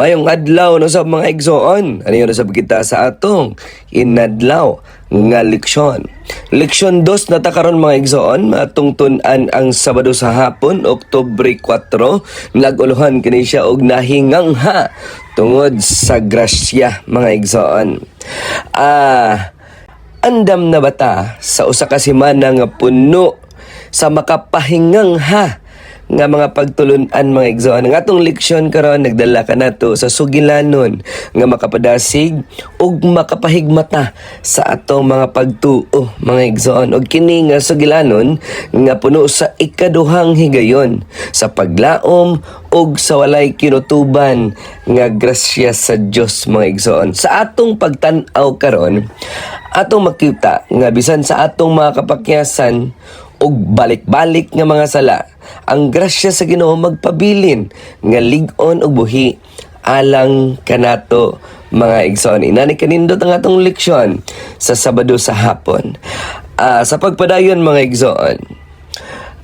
Mayong adlaw no sa mga igsoon. Ano yun sa kita sa atong inadlaw nga leksyon. Leksyon 2 na ta karon mga igsoon atong tun-an ang Sabado sa hapon, Oktubre 4. Naguluhan kini siya og nahingangha tungod sa grasya mga igsoon. Ah, andam na bata sa usa ka semana nga puno sa makapahingang ha nga mga pagtulunan mga igsoon. Ang atong leksyon karon nagdala ka nato sa sugilanon nga makapadasig ug makapahigmata sa atong mga pagtuo mga igsoon. Ug kini nga sugilanon nga puno sa ikaduhang higayon sa paglaom ug sa walay kinutuban nga grasya sa Dios mga igsoon. Sa atong pagtan-aw karon atong makita nga bisan sa atong mga kapakyasan ug balik-balik nga mga sala. Ang grasya sa Ginoo magpabilin nga lig-on ug buhi. Alang kanato mga igsoon. Inani kanindot ang atong leksyon sa Sabado sa hapon. Ah, sa pagpadayon mga igsoon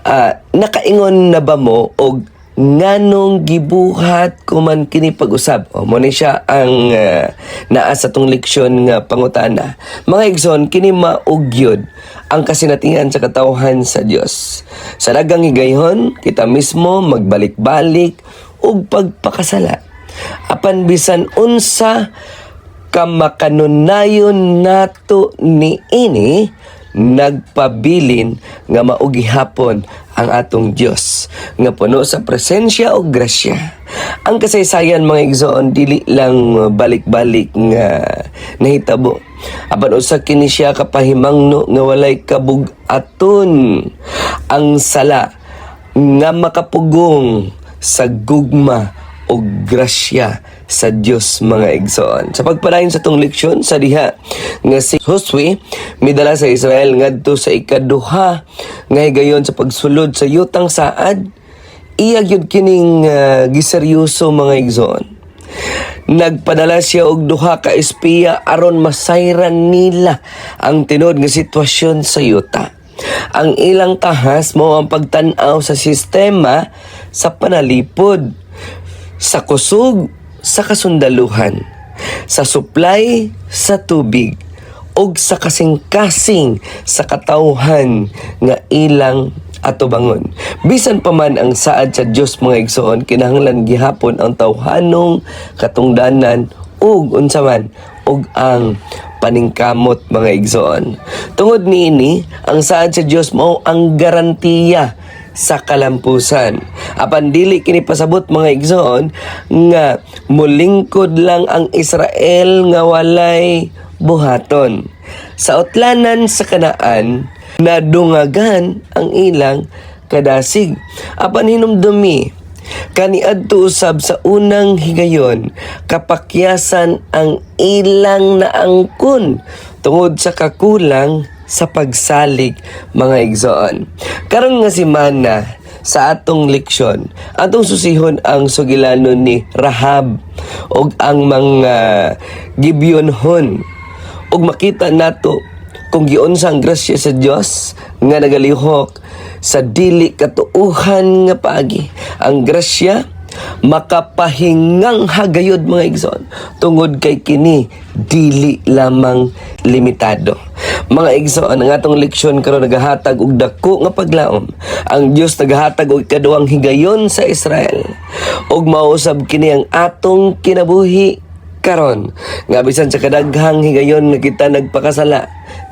ah, nakaingon na ba mo og nganong gibuhat ko man kini pag-usab? O mo ni siya ang ah, naa sa tong leksyon nga pangutana. Mga igsoon kini maugyod ang kasinatingan sa katawhan sa Dios sa dagang higayhon kita mismo magbalik-balik ug pagpakasala. Apan bisan unsa kamakanunayon nato ni ini nagpabilin nga maugi hapon ang atong Dios nga puno sa presensya o grasya. Ang kasaysayan mga igsoon dili lang balik-balik nga nahitabo. Apan usa kini siya kapahimangno nga walay kabug-aton ang sala nga makapugong sa gugma o grasya sa Dios mga igsoon. Sa pagpadayon sa tong leksyon sa diha nga si Josue midala sa Israel ngadto sa ikaduha nga higayon sa pagsulod sa yutang saad iya gyud kining ah, giseryoso mga igsoon. Nagpadala siya og duha ka espiya aron masayran nila ang tinod nga sitwasyon sa yuta. Ang ilang tahas mo ang pagtan-aw sa sistema sa panalipod sa kusog sa kasundaluhan, sa supply sa tubig, ug sa kasing-kasing sa katawhan nga ilang atubangon. Bisan pa man ang saad sa Dios mga igsoon, kinahanglan gihapon ang tawhanong katungdanan ug unsa man ug ang paningkamot mga igsoon. Tungod niini, ang saad sa Dios mao ang garantiya sa kalampusan. Apan dili kini pasabot mga igsoon nga mulingkod lang ang Israel nga walay buhaton. Sa utlanan sa kanaan, nadungagan ang ilang kadasig. Apan hinumdumi, kaniadto usab sa unang higayon, kapakyasan ang ilang naangkon tungod sa kakulang sa pagsalig mga igsoon. Karon nga si Mana sa atong leksyon, atong susihon ang sugilanon ni Rahab ug ang mga Gibeonhon ug makita nato kung giunsa ang grasya sa Dios nga nagalihok sa dili katuuhan nga paagi ang grasya makapahingang hagayod mga igsoon tungod kay kini dili lamang limitado. Mga igsoon ang atong leksyon karon nagahatag og dako nga paglaom. Ang Dios nagahatag og ikaduhang higayon sa Israel. Ug mausab kini ang atong kinabuhi karon. Nga bisan sa kadaghang higayon nga kita nagpakasala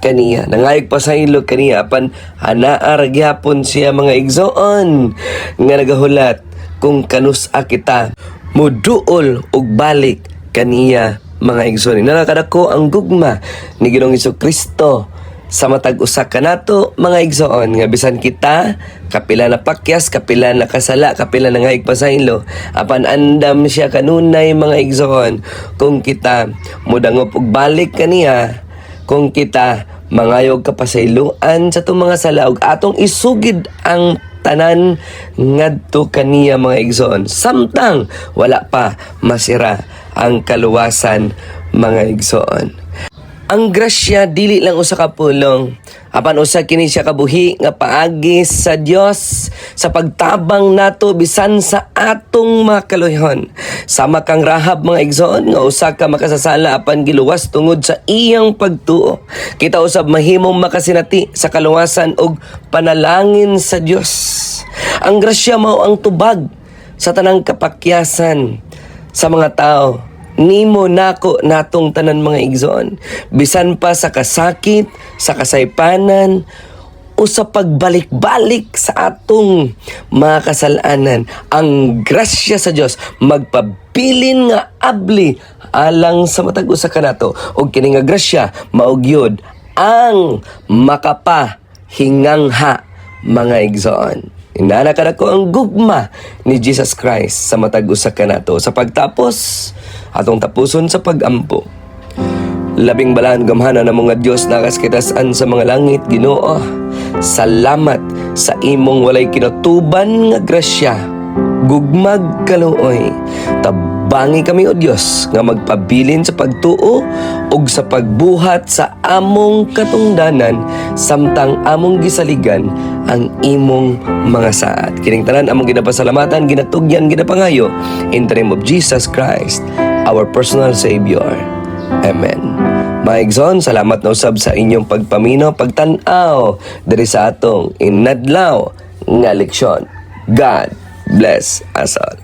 kaniya. Nangayog pa sa ilog kaniya apan anaa ra gyapon siya mga igsoon nga nagahulat kung kanus-a kita. Muduol og balik kaniya mga igsoon. Nakadako ang gugma ni Ginoong Kristo sa matag usa ka nato mga igsoon. Nga bisan kita kapila na pakyas kapila na kasala kapila na ngaig pasaylo apan andam siya kanunay mga igsoon. Kung kita mudangop og balik kaniya kung kita mangayog kapasayloan sa itong mga sala ug atong isugid ang tanan ngadto kaniya mga igsoon. Samtang wala pa masira ang kaluwasan mga igsoon Ang grasya dili lang usa ka pulong. Apan usa kini siya kabuhi nga paagi sa Dios sa pagtabang nato bisan sa atong mga kaluhon. Sama kang Rahab mga igsoon nga usa ka makasasala apan giluwas tungod sa iyang pagtuo. Kita usab mahimong makasinati sa kaluwasan ug panalangin sa Dios. Ang grasya mao ang tubag sa tanang kapakyasan sa mga tao nimo nako natong tanan mga igsoon. Bisan pa sa kasakit sa kasaypanan o sa pagbalik-balik sa atong mga kasalanan. Ang grasya sa Dios magpabilin nga abli alang sa matag usa kanato og kini nga grasya maugyod ang makapa hingangha mga igsoon Inana ka ko ang gugma ni Jesus Christ sa matag usa ka nato sa pagtapos atong tapuson sa pagampo. Labing balaan gamhana na mga Diyos nakaskitasan sa mga langit Ginoo. Salamat sa imong walay kinatuban nga grasya. Gugmag kaluoy. Tabangi kami o Dios nga magpabilin sa pagtuo ug sa pagbuhat sa among katungdanan samtang among gisaligan ang imong mga saad. Kining tanan among ginapasalamatan, ginatugyan, ginapangayo in the name of Jesus Christ, our personal Savior. Amen. Maigson, salamat na usab sa inyong pagpamino, pagtanaw diri sa atong inadlaw nga leksyon. God bless us all.